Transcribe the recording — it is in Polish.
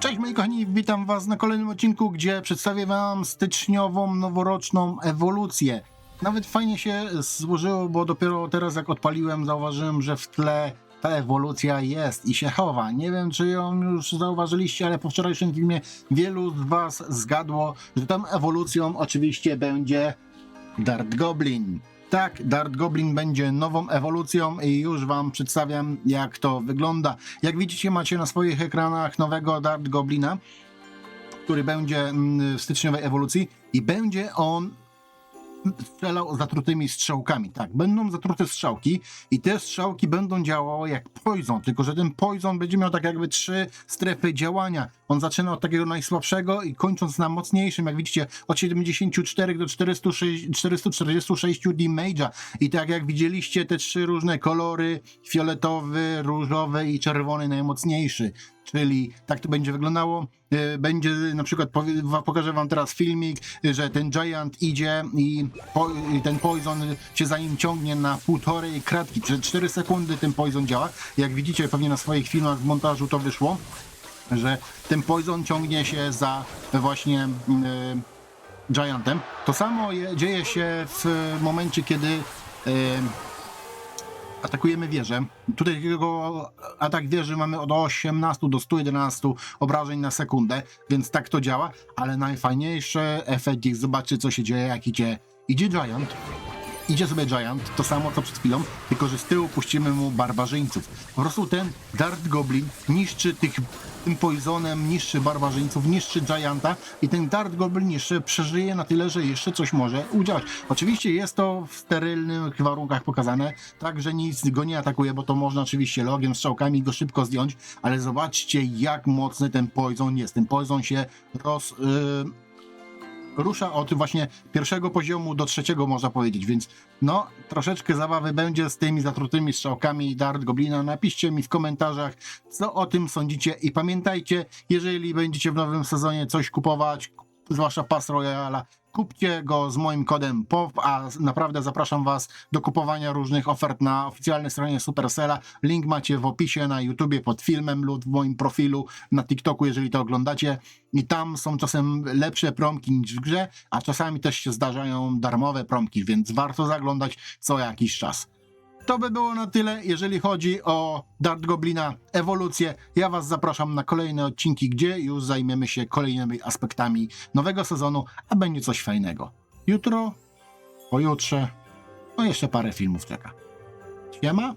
Cześć moi kochani, witam was na kolejnym odcinku, gdzie przedstawię wam styczniową, noworoczną ewolucję. Nawet fajnie się złożyło, bo dopiero teraz jak odpaliłem, zauważyłem, że w tle ta ewolucja jest i się chowa. Nie wiem, czy ją już zauważyliście, ale po wczorajszym filmie wielu z was zgadło, że tą ewolucją oczywiście będzie Dart Goblin. Tak, Dart Goblin będzie nową ewolucją i już wam przedstawiam, jak to wygląda. Jak widzicie, macie na swoich ekranach nowego Dart Goblina, który będzie mm, w styczniowej ewolucji i będzie on strzelał zatrutymi strzałkami. Tak, będą zatrute strzałki i te strzałki będą działały jak poison, tylko że ten poison będzie miał tak jakby trzy strefy działania. On zaczyna od takiego najsłabszego i kończąc na mocniejszym, jak widzicie, od 74 do 406, 446 damage'a. I tak jak widzieliście, te trzy różne kolory, fioletowy, różowy i czerwony najmocniejszy. Czyli tak to będzie wyglądało. E, Będzie na przykład, pokażę wam teraz filmik, że ten Giant idzie i, po, i ten Poison się za nim ciągnie na półtorej kratki. Przez 4 sekundy ten Poison działa. Jak widzicie pewnie na swoich filmach w montażu to wyszło, że ten Poison ciągnie się za właśnie e, Giantem. To samo je, dzieje się w momencie, kiedy e, atakujemy wieżę. Tutaj takiego atak wieży mamy od 18 do 111 obrażeń na sekundę, więc tak to działa, ale najfajniejszy efekt jest, zobaczcie co się dzieje, jak idzie, idzie Giant, idzie sobie Giant, to samo co przed chwilą, tylko że z tyłu puścimy mu barbarzyńców. Po prostu ten Dart Goblin niszczy tych, tym poisonem, niszczy barbarzyńców, niszczy Gianta i ten Dart Goblin jeszcze przeżyje na tyle, że jeszcze coś może udziałać. Oczywiście jest to w sterylnych warunkach pokazane, tak, że nic go nie atakuje, bo to można oczywiście logiem, strzałkami go szybko zdjąć, ale zobaczcie jak mocny ten poison jest. Ten poison się roz... Yy rusza od właśnie pierwszego poziomu do trzeciego, można powiedzieć, więc no, troszeczkę zabawy będzie z tymi zatrutymi strzałkami Dart Goblina. Napiszcie mi w komentarzach, co o tym sądzicie i pamiętajcie, jeżeli będziecie w nowym sezonie coś kupować, zwłaszcza Pass Royala, kupcie go z moim kodem POP, a naprawdę zapraszam Was do kupowania różnych ofert na oficjalnej stronie Supercella. Link macie w opisie na YouTubie pod filmem lub w moim profilu na TikToku, jeżeli to oglądacie. I tam są czasem lepsze promki niż w grze, a czasami też się zdarzają darmowe promki, więc warto zaglądać co jakiś czas. To by było na tyle, jeżeli chodzi o Dart Goblina ewolucję. Ja Was zapraszam na kolejne odcinki, gdzie już zajmiemy się kolejnymi aspektami nowego sezonu, a będzie coś fajnego. Jutro, pojutrze, no jeszcze parę filmów czeka. Siema!